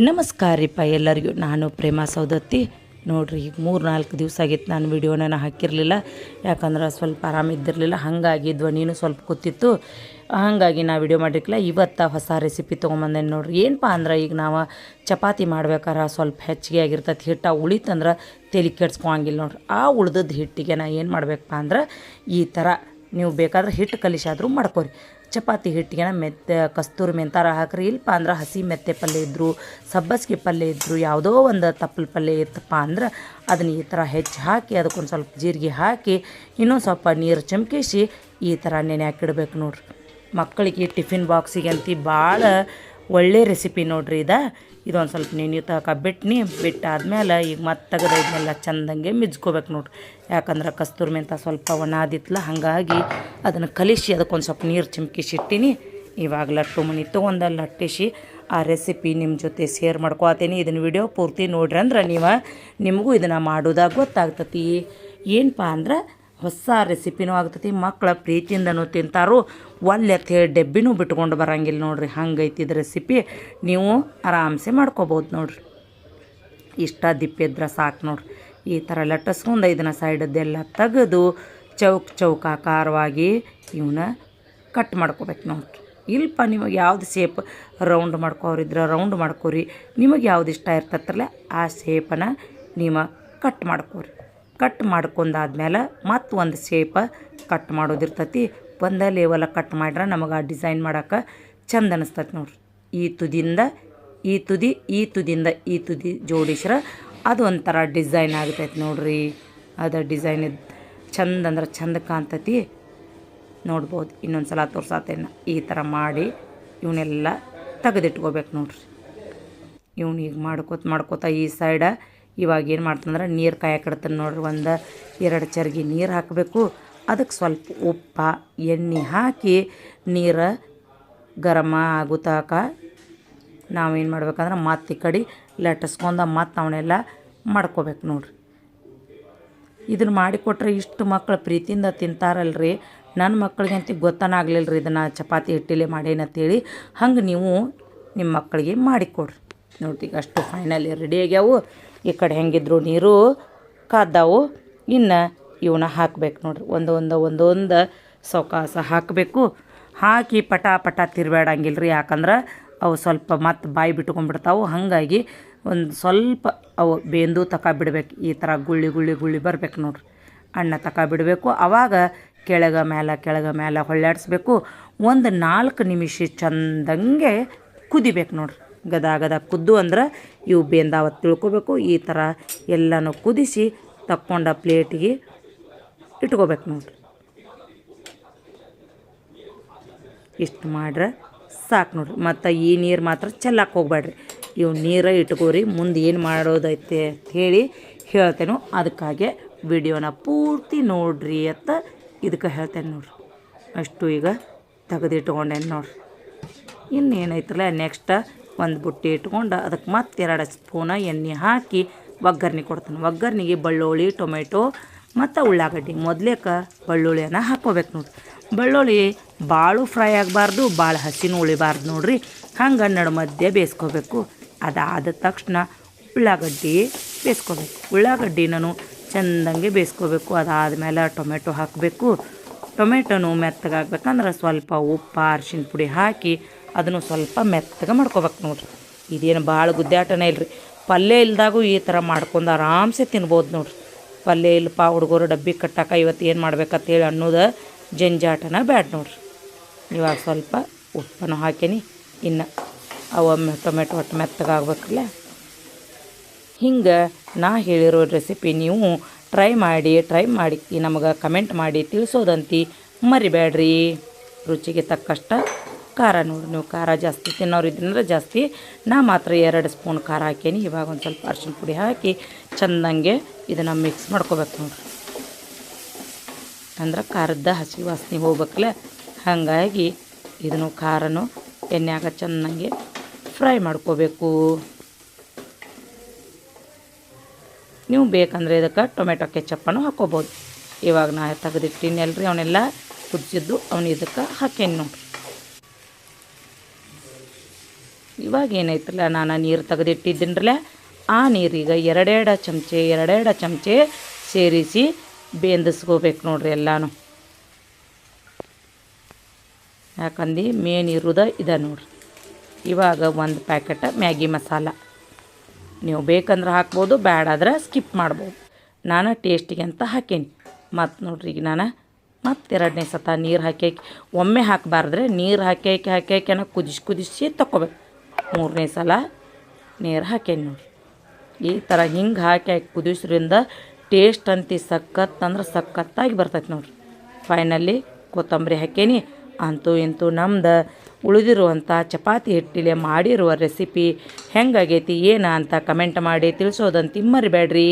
ನಮಸ್ಕಾರ ರೀಪ್ಪ ಎಲ್ಲರಿಗೂ. ನಾನು ಪ್ರೇಮ ಸೌದತ್ತಿ ನೋಡಿರಿ, ಈಗ ಮೂರು ನಾಲ್ಕು ದಿವಸ ಆಗಿತ್ತು ನಾನು ವಿಡಿಯೋನ ನಾನು ಹಾಕಿರಲಿಲ್ಲ. ಯಾಕಂದ್ರೆ ಸ್ವಲ್ಪ ಆರಾಮಿದ್ದಿರಲಿಲ್ಲ ಹಾಗಾಗಿ ಧ್ವನಿನೂ ಸ್ವಲ್ಪ ಕೂತಿತ್ತು. ಹಾಗಾಗಿ ನಾ ವಿಡಿಯೋ ಮಾಡಿರ್ಲಿಲ್ಲ. ಇವತ್ತು ಹೊಸ ರೆಸಿಪಿ ತೊಗೊಂಬಂದೇನೆ ನೋಡ್ರಿ. ಏನಪ್ಪ ಅಂದ್ರೆ, ಈಗ ನಾವು ಚಪಾತಿ ಮಾಡ್ಬೇಕಾರೆ ಸ್ವಲ್ಪ ಹೆಚ್ಚಿಗೆ ಆಗಿರ್ತೈತಿ. ಹಿಟ್ಟು ಉಳಿತಂದ್ರೆ ತೆಲಿ ಕೆಡ್ಸ್ಕೊಂಗಿಲ್ಲ ನೋಡ್ರಿ. ಆ ಉಳ್ದದ್ದು ಹಿಟ್ಟಿಗೆ ನಾ ಏನು ಮಾಡ್ಬೇಕಪ್ಪ ಅಂದ್ರೆ, ಈ ಥರ ನೀವು ಬೇಕಾದ್ರೆ ಹಿಟ್ಟು ಕಲಿಸಾದ್ರೂ ಮಾಡ್ಕೋರಿ. ಚಪಾತಿ ಹಿಟ್ಟಿಗೆ ಮೆತ್ತೆ, ಕಸ್ತೂರಿ ಮೆಂತಾರ ಹಾಕ್ರಿ. ಇಲ್ಲಪ್ಪ ಅಂದ್ರೆ ಹಸಿ ಮೆತ್ತೆ ಪಲ್ಯ ಇದ್ದರು ಸಬ್ಬಸ್ಗೆ ಪಲ್ಯ ಇದ್ದರು ಯಾವುದೋ ಒಂದು ತಪ್ಪಲ ಪಲ್ಯ ಇತ್ತಪ್ಪ ಅಂದ್ರೆ ಅದನ್ನ ಈ ಥರ ಹೆಚ್ಚು ಹಾಕಿ, ಅದಕ್ಕೊಂದು ಸ್ವಲ್ಪ ಜೀರಿಗೆ ಹಾಕಿ, ಇನ್ನೊಂದು ಸ್ವಲ್ಪ ನೀರು ಚಮಕಿಸಿ ಈ ಥರ ನೆನೆ ಹಾಕಿಡ್ಬೇಕು ನೋಡ್ರಿ. ಮಕ್ಕಳಿಗೆ ಟಿಫಿನ್ ಬಾಕ್ಸಿಗೆ ಅಂತ ಭಾಳ ಒಳ್ಳೆ ರೆಸಿಪಿ ನೋಡ್ರಿ ಇದ. ಇದೊಂದು ಸ್ವಲ್ಪ ನೆನೆ ತಕ ಬಿಟ್ನಿ ಬಿಟ್ಟಾದ್ಮೇಲೆ ಈಗ ಮತ್ತೆ ತೆಗೆದು ಇದನ್ನೆಲ್ಲ ಚಂದಂಗೆ ಮಿಜ್ಕೋಬೇಕು ನೋಡ್ರಿ ಯಾಕಂದ್ರೆ ಕಸ್ತೂರಿ ಮೆಂತ ಸ್ವಲ್ಪ ಒಣಾದಿತ್ತಲ್ಲ ಹಾಗಾಗಿ ಅದನ್ನು ಕಲಿಸಿ ಅದಕ್ಕೊಂದು ಸ್ವಲ್ಪ ನೀರು ಚಿಮ್ಕಿಸಿ ಇಟ್ಟಿನಿ ಇವಾಗ ಲಟ್ಟು ಮನಿ ತೊಗೊಂಡು ಲಟ್ಟಿಸಿ ಆ ರೆಸಿಪಿ ನಿಮ್ಮ ಜೊತೆ ಶೇರ್ ಮಾಡ್ಕೊತೀನಿ. ಇದನ್ನ ವಿಡಿಯೋ ಪೂರ್ತಿ ನೋಡ್ರಿ ಅಂದ್ರೆ ನೀವು, ನಿಮಗೂ ಇದನ್ನು ಮಾಡೋದಾಗ ಗೊತ್ತಾಗ್ತತಿ. ಏನಪ್ಪ ಅಂದ್ರೆ ಹೊಸ ರೆಸಿಪಿನೂ ಆಗ್ತೈತಿ. ಮಕ್ಕಳ ಪ್ರೀತಿಯಿಂದನೂ ತಿಂತಾರು. ಒಲ್ಲೆ ಅಂತ ಹೇಳಿ ಡೆಬ್ಬಿನೂ ಬಿಟ್ಕೊಂಡು ಬರಂಗಿಲ್ಲ ನೋಡ್ರಿ. ಹಂಗೈತಿ ಇದು ರೆಸಿಪಿ. ನೀವು ಆರಾಮ್ಸೆ ಮಾಡ್ಕೋಬೋದು ನೋಡ್ರಿ. ಇಷ್ಟ ದಿಪ್ಪಿದ್ರೆ ಸಾಕು ನೋಡ್ರಿ. ಈ ಥರ ಲಟ್ಟಿಸ್ಕೊಂಡು ಇದನ್ನ ಸೈಡದ್ದೆಲ್ಲ ತೆಗೆದು ಚೌಕ್ ಚೌಕಾಕಾರವಾಗಿ ಇವನ್ನ ಕಟ್ ಮಾಡ್ಕೋಬೇಕು ನೋಡ್ರಿ. ಇಲ್ಪ ನಿಮಗೆ ಯಾವ್ದು ಶೇಪ್ ರೌಂಡ್ ಮಾಡ್ಕೋರಿದ್ರೆ ರೌಂಡ್ ಮಾಡ್ಕೋರಿ. ನಿಮಗೆ ಯಾವ್ದು ಇಷ್ಟ ಇರ್ತತ್ರಲ್ಲ ಆ ಶೇಪನ್ನು ನೀವು ಕಟ್ ಮಾಡ್ಕೋರಿ. ಕಟ್ ಮಾಡ್ಕೊಂಡಾದ್ಮೇಲೆ ಮತ್ತು ಒಂದು ಶೇಪ ಕಟ್ ಮಾಡೋದಿರ್ತೈತಿ. ಒಂದೇ ಲೇವಲ ಕಟ್ ಮಾಡ್ರೆ ನಮಗೆ ಆ ಡಿಸೈನ್ ಮಾಡೋಕೆ ಚಂದ ಅನಿಸ್ತೈತಿ ನೋಡ್ರಿ. ಈ ತುದಿಯಿಂದ ಈ ತುದಿ, ಈ ತುದಿಯಿಂದ ಈ ತುದಿ ಜೋಡಿಸ್ರೆ ಅದು ಒಂಥರ ಡಿಸೈನ್ ಆಗ್ತೈತಿ ನೋಡ್ರಿ. ಅದು ಡಿಸೈನ್ ಚಂದ ಅಂದ್ರೆ ಚಂದ ಕಾಣ್ತೈತಿ. ನೋಡ್ಬೋದು ಇನ್ನೊಂದು ಸಲ ತೋರ್ಸಾತೇನೆ. ಈ ಥರ ಮಾಡಿ ಇವನ್ನೆಲ್ಲ ತೆಗೆದಿಟ್ಕೋಬೇಕು ನೋಡ್ರಿ. ಇವ್ನು ಈಗ ಮಾಡ್ಕೋತ ಮಾಡ್ಕೋತ ಈ ಸೈಡ ಇವಾಗ ಏನು ಮಾಡ್ತಂದ್ರೆ ನೀರು ಕಾಯಕಡ್ತಾನೆ ನೋಡ್ರಿ, ಒಂದು ಎರಡು ಚರ್ಗಿ ನೀರು ಹಾಕಬೇಕು. ಅದಕ್ಕೆ ಸ್ವಲ್ಪ ಉಪ್ಪ, ಎಣ್ಣೆ ಹಾಕಿ ನೀರು ಗರಮ ಆಗುತ್ತಾಕ ನಾವೇನು ಮಾಡ್ಬೇಕಂದ್ರೆ ಮತ್ತೆ ಈ ಕಡೆ ಲಟ್ಟಿಸ್ಕೊಂಡ ಮತ್ತು ಅವನ್ನೆಲ್ಲ ಮಾಡ್ಕೋಬೇಕು ನೋಡ್ರಿ. ಇದನ್ನು ಮಾಡಿಕೊಟ್ರೆ ಇಷ್ಟು ಮಕ್ಕಳು ಪ್ರೀತಿಯಿಂದ ತಿಂತಾರಲ್ರಿ. ನನ್ನ ಮಕ್ಕಳಿಗಂತೂ ಗೊತ್ತನಾಗಲಿಲ್ಲ ರೀ ಇದನ್ನು ಚಪಾತಿ ಹಿಟ್ಟಿಲೆ ಮಾಡೇನಂತೇಳಿ ಹಂಗೆ ನೀವು ನಿಮ್ಮ ಮಕ್ಕಳಿಗೆ ಮಾಡಿಕೊಡ್ರಿ ನೋಡ್ರಿ ಈಗ ಅಷ್ಟು ಫೈನಲಿ ರೆಡಿ ಆಗ್ಯಾವು. ಈ ಕಡೆ ಹೆಂಗಿದ್ರು ನೀರು ಕಾದ್ದಾವು. ಇನ್ನು ಇವನ್ನ ಹಾಕ್ಬೇಕು ನೋಡ್ರಿ. ಒಂದೊಂದು ಒಂದು ಒಂದೊಂದು ಸೌಕಾಸ ಹಾಕಬೇಕು. ಹಾಕಿ ಪಟ ಪಟ ತಿರ್ಬೇಡಂಗಿಲ್ಲ ರೀ ಯಾಕಂದ್ರೆ ಅವು ಸ್ವಲ್ಪ ಮತ್ತೆ ಬಾಯಿ ಬಿಟ್ಕೊಂಡ್ಬಿಡ್ತಾವು. ಹಾಗಾಗಿ ಒಂದು ಸ್ವಲ್ಪ ಅವು ಬೇಂದು ತಕ ಬಿಡ್ಬೇಕು. ಈ ಥರ ಗುಳ್ಳಿ ಗುಳ್ಳಿ ಗುಳ್ಳಿ ಬರ್ಬೇಕು ನೋಡ್ರಿ. ಅಣ್ಣ ತಕ ಬಿಡಬೇಕು. ಆವಾಗ ಕೆಳಗ ಮೇಲೆ ಕೆಳಗ ಮೇಲೆ ಹೊಳ್ಳಾಡಿಸ್ಬೇಕು ಒಂದು ನಾಲ್ಕು ನಿಮಿಷ ಚಂದಂಗೆ ಕುದಿಬೇಕು ನೋಡ್ರಿ. ಗದ ಗದ ಕುದ್ದು ಅಂದ್ರೆ ಇವು ಬೆಂದಾವ ತಿಳ್ಕೊಬೇಕು. ಈ ಥರ ಎಲ್ಲನೂ ಕುದಿಸಿ ತಕ್ಕೊಂಡ ಪ್ಲೇಟಿಗೆ ಇಟ್ಕೋಬೇಕು ನೋಡ್ರಿ. ಇಷ್ಟು ಮಾಡ್ರೆ ಸಾಕು ನೋಡ್ರಿ. ಮತ್ತು ಈ ನೀರು ಮಾತ್ರ ಚೆಲ್ಲಕ್ಕೆ ಹೋಗ್ಬೇಡ್ರಿ ಇವು ನೀರು ಇಟ್ಕೋರಿ, ಮುಂದೆ ಏನು ಮಾಡೋದೈತೆ ಅಂತ ಹೇಳಿ ಹೇಳ್ತೇನೋ ಅದಕ್ಕಾಗೆ ವಿಡಿಯೋನ ಪೂರ್ತಿ ನೋಡ್ರಿ ಅಂತ ಇದಕ್ಕೆ ಹೇಳ್ತೇನೆ ನೋಡ್ರಿ. ಅಷ್ಟು ಈಗ ತೆಗೆದಿಟ್ಕೊಂಡೇನು ನೋಡ್ರಿ. ಇನ್ನೇನೈತಲ್ಲ ನೆಕ್ಸ್ಟ್ ಒಂದು ಬುಟ್ಟಿ ಇಟ್ಕೊಂಡು ಅದಕ್ಕೆ ಮತ್ತೆ ಎರಡು ಸ್ಪೂನ ಎಣ್ಣೆ ಹಾಕಿ ಒಗ್ಗರ್ಣೆ ಕೊಡ್ತೀನಿ. ಒಗ್ಗರ್ಣಿಗೆ ಬೆಳ್ಳುಳ್ಳಿ, ಟೊಮೆಟೊ ಮತ್ತು ಉಳ್ಳಾಗಡ್ಡಿ. ಮೊದ್ಲೇಕ ಬೆಳ್ಳುಳ್ಳಿಯನ್ನು ಹಾಕ್ಕೋಬೇಕು ನೋಡ್ರಿ. ಬೆಳ್ಳುಳ್ಳಿ ಭಾಳ ಫ್ರೈ ಆಗಬಾರ್ದು ಭಾಳ ಹಸಿನೂ ಉಳಿಬಾರ್ದು ನೋಡ್ರಿ. ಹಂಗೆ ನಡು ಮಧ್ಯೆ ಬೇಯಿಸ್ಕೋಬೇಕು. ಅದಾದ ತಕ್ಷಣ ಉಳ್ಳಾಗಡ್ಡಿ ಬೇಯಿಸ್ಕೋಬೇಕು. ಉಳ್ಳಾಗಡ್ಡಿನೂ ಚೆಂದಂಗೆ ಬೇಯಿಸ್ಕೋಬೇಕು. ಅದಾದಮೇಲೆ ಟೊಮೆಟೊ ಹಾಕಬೇಕು. ಟೊಮೆಟೊನು ಮೆತ್ತಗಾಗ್ಬೇಕಂದ್ರೆ ಸ್ವಲ್ಪ ಉಪ್ಪು ಅರ್ಶಿನ ಪುಡಿ ಹಾಕಿ ಅದನ್ನು ಸ್ವಲ್ಪ ಮೆತ್ತಗೆ ಮಾಡ್ಕೋಬೇಕು ನೋಡ್ರಿ. ಇದೇನು ಭಾಳ ಗುದ್ದಾಟನೇ ಇಲ್ರಿ. ಪಲ್ಯ ಇಲ್ದಾಗೂ ಈ ಥರ ಮಾಡ್ಕೊಂಡು ಆರಾಮ್ಸೆ ತಿನ್ಬೋದು ನೋಡ್ರಿ. ಪಲ್ಯ ಇಲ್ಲಪ್ಪ, ಹುಡುಗರು ಡಬ್ಬಿ ಕಟ್ಟಾಕ ಇವತ್ತು ಏನು ಮಾಡ್ಬೇಕಂತೇಳಿ ಅನ್ನೋದು ಜಂಜಾಟನ ಬ್ಯಾಡ್ ನೋಡ್ರಿ. ಇವಾಗ ಸ್ವಲ್ಪ ಉಪ್ಪನ್ನು ಹಾಕೀನಿ. ಇನ್ನು ಅವ ಟೊಮೆಟೊ ಒಟ್ಟು ಮೆತ್ತಗಾಗ್ಬೇಕಲ್ಲ ಹಿಂಗೆ ನಾ ಹೇಳಿರೋ ರೆಸಿಪಿ ನೀವು ಟ್ರೈ ಮಾಡಿ ಟ್ರೈ ಮಾಡಿ ನಮಗೆ ಕಮೆಂಟ್ ಮಾಡಿ ತಿಳಿಸೋದಂತಿ ಮರಿಬೇಡ್ರಿ. ರುಚಿಗೆ ತಕ್ಕಷ್ಟ ಖಾರ ನೋಡಿ, ನೀವು ಖಾರ ಜಾಸ್ತಿ ತಿನ್ನೋರು ಇದ್ರೆ ಜಾಸ್ತಿ, ನಾ ಮಾತ್ರ ಎರಡು ಸ್ಪೂನ್ ಖಾರ ಹಾಕೇನಿ. ಇವಾಗ ಒಂದು ಸ್ವಲ್ಪ ಅರ್ಶಿನ ಪುಡಿ ಹಾಕಿ ಚೆಂದಂಗೆ ಇದನ್ನು ಮಿಕ್ಸ್ ಮಾಡ್ಕೋಬೇಕು ನೋಡ್ರಿ ಅಂದ್ರೆ ಖಾರದ ಹಸಿ ವಾಸನೆ ಹೋಗ್ಬೇಕಲ್ಲ, ಹಾಗಾಗಿ ಇದನ್ನು ಖಾರನು ಎಣ್ಣೆಯಾಗ ಚೆನ್ನಾಗಿ ಫ್ರೈ ಮಾಡ್ಕೋಬೇಕು. ನೀವು ಬೇಕಂದರೆ ಇದಕ್ಕೆ ಟೊಮೆಟೊ ಕೆಚಪ್ಪನ್ನು ಹಾಕ್ಕೋಬೋದು ಇವಾಗ ನಾ ತೆಗೆದಿಟ್ಟಿನಿ ಅಲ್ರಿ, ಅವನ್ನೆಲ್ಲ ಕುದಿಸಿದ್ದು ಅವನು ಇದಕ್ಕೆ ಹಾಕೇನಿ ನೋಡ್ರಿ ಇವಾಗ ಏನೈತಲ್ಲ, ನಾನು ನೀರು ತೆಗೆದಿಟ್ಟಿದ್ದೀನರಲ್ಲ, ಆ ನೀರೀಗ ಎರಡೆರಡು ಚಮಚೆ ಎರಡೆರಡು ಚಮಚೆ ಸೇರಿಸಿ ಬೇಂದಿಸ್ಕೋಬೇಕು ನೋಡ್ರಿ ಎಲ್ಲಾನು. ಯಾಕಂದು ಮೇನ್ ಇರೋದ ಇದೆ ನೋಡ್ರಿ. ಇವಾಗ ಒಂದು ಪ್ಯಾಕೆಟ್ ಮ್ಯಾಗಿ ಮಸಾಲ. ನೀವು ಬೇಕಂದ್ರೆ ಹಾಕ್ಬೋದು ಬೇಡಾದ್ರೆ ಸ್ಕಿಪ್ ಮಾಡ್ಬೋದು. ನಾನು ಟೇಸ್ಟಿಗೆ ಅಂತ ಹಾಕೀನಿ. ಮತ್ತು ನೋಡ್ರಿ ಈಗ ನಾನು ಮತ್ತೆ ಎರಡನೇ ಸತ ನೀರು ಹಾಕಿ ಒಮ್ಮೆ ಹಾಕಬಾರ್ದ್ರೆ ನೀರು ಹಾಕಿ ಹಾಕಿ ಹಾಕಿ ಕುದಿಸಿ ಕುದಿಸಿ ತಕ್ಕೋಬೇಕು. ಮೂರನೇ ಸಲ ನೀರು ಹಾಕೇನಿ ನೋಡಿ. ಈ ಥರ ಹಿಂಗೆ ಹಾಕಿ ಹಾಕಿ ಕುದಿಸ್ರಿಂದ ಟೇಸ್ಟ್ ಅಂತಿ ಸಖತ್ ಅಂದ್ರೆ ಸಖತ್ತಾಗಿ ಬರ್ತೈತೆ ನೋಡ್ರಿ. ಫೈನಲ್ಲಿ ಕೊತ್ತಂಬರಿ ಹಾಕೇನಿ ಅಂತೂ ಇಂತೂ ನಮ್ದು ಉಳಿದಿರುವಂಥ ಚಪಾತಿ ಹಿಟ್ಟಿಲೆ ಮಾಡಿರುವ ರೆಸಿಪಿ ಹೆಂಗಾಗೈತಿ, ಏನ ಅಂತ ಕಮೆಂಟ್ ಮಾಡಿ ತಿಳಿಸೋದಂತ ಮರಿಬೇಡ್ರಿ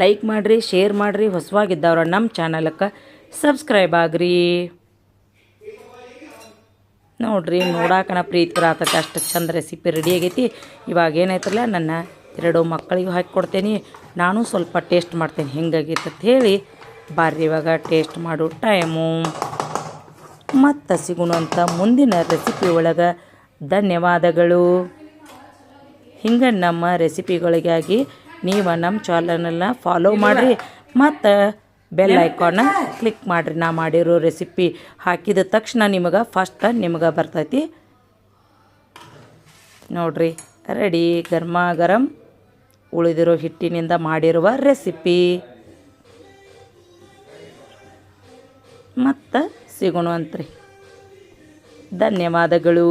ಲೈಕ್ ಮಾಡಿರಿ ಶೇರ್ ಮಾಡಿರಿ. ಹೊಸವಾಗಿದ್ದವ್ರ ನಮ್ಮ ಚಾನಲಕ್ಕೆ ಸಬ್ಸ್ಕ್ರೈಬ್ ಆಗ್ರಿ. ನೋಡ್ರಿ ನೋಡಾಕನ ಪ್ರೀತಿ ಆತೈತೆ ಅಷ್ಟು ಚಂದ ರೆಸಿಪಿ ರೆಡಿ ಆಗೈತಿ. ಇವಾಗ ಏನಾಯ್ತಲ್ಲ ನನ್ನ ಎರಡು ಮಕ್ಕಳಿಗೂ ಹಾಕಿ ಕೊಡ್ತೇನೆ. ನಾನು ಸ್ವಲ್ಪ ಟೇಸ್ಟ್ ಮಾಡ್ತೇನೆ ಹೆಂಗಾಗೈತೆ ಅಂತ ಹೇಳಿ. ಬಾರಿ ಇವಾಗ ಟೇಸ್ಟ್ ಮಾಡೋ ಟೈಮು ಮತ್ತು ಸಿಗುಣಂತ ಮುಂದಿನ ರೆಸಿಪಿ ಒಳಗೆ ಧನ್ಯವಾದಗಳು. ಹಿಂಗೆ ನಮ್ಮ ರೆಸಿಪಿಗಳಿಗಾಗಿ ನೀವು ನಮ್ಮ ಚಾನಲನ್ನ ಫಾಲೋ ಮಾಡಿರಿ. ಮತ್ತು ಬೆಲ್ ಐಕಾನ ಕ್ಲಿಕ್ ಮಾಡಿರಿ. ನಾ ಮಾಡಿರೋ ರೆಸಿಪಿ ಹಾಕಿದ ತಕ್ಷಣ ನಿಮಗೆ ಫಸ್ಟ್ ನಿಮಗೆ ಬರ್ತೈತಿ. ನೋಡ್ರಿ. ರೆಡಿ ಗರ್ಮ ಗರಂ ಉಳಿದಿರೋ ಹಿಟ್ಟಿನಿಂದ ಮಾಡಿರುವ ರೆಸಿಪಿ ಮತ್ತು ಸಿಗೋಣ ಅಂತ್ರಿ. ಧನ್ಯವಾದಗಳು.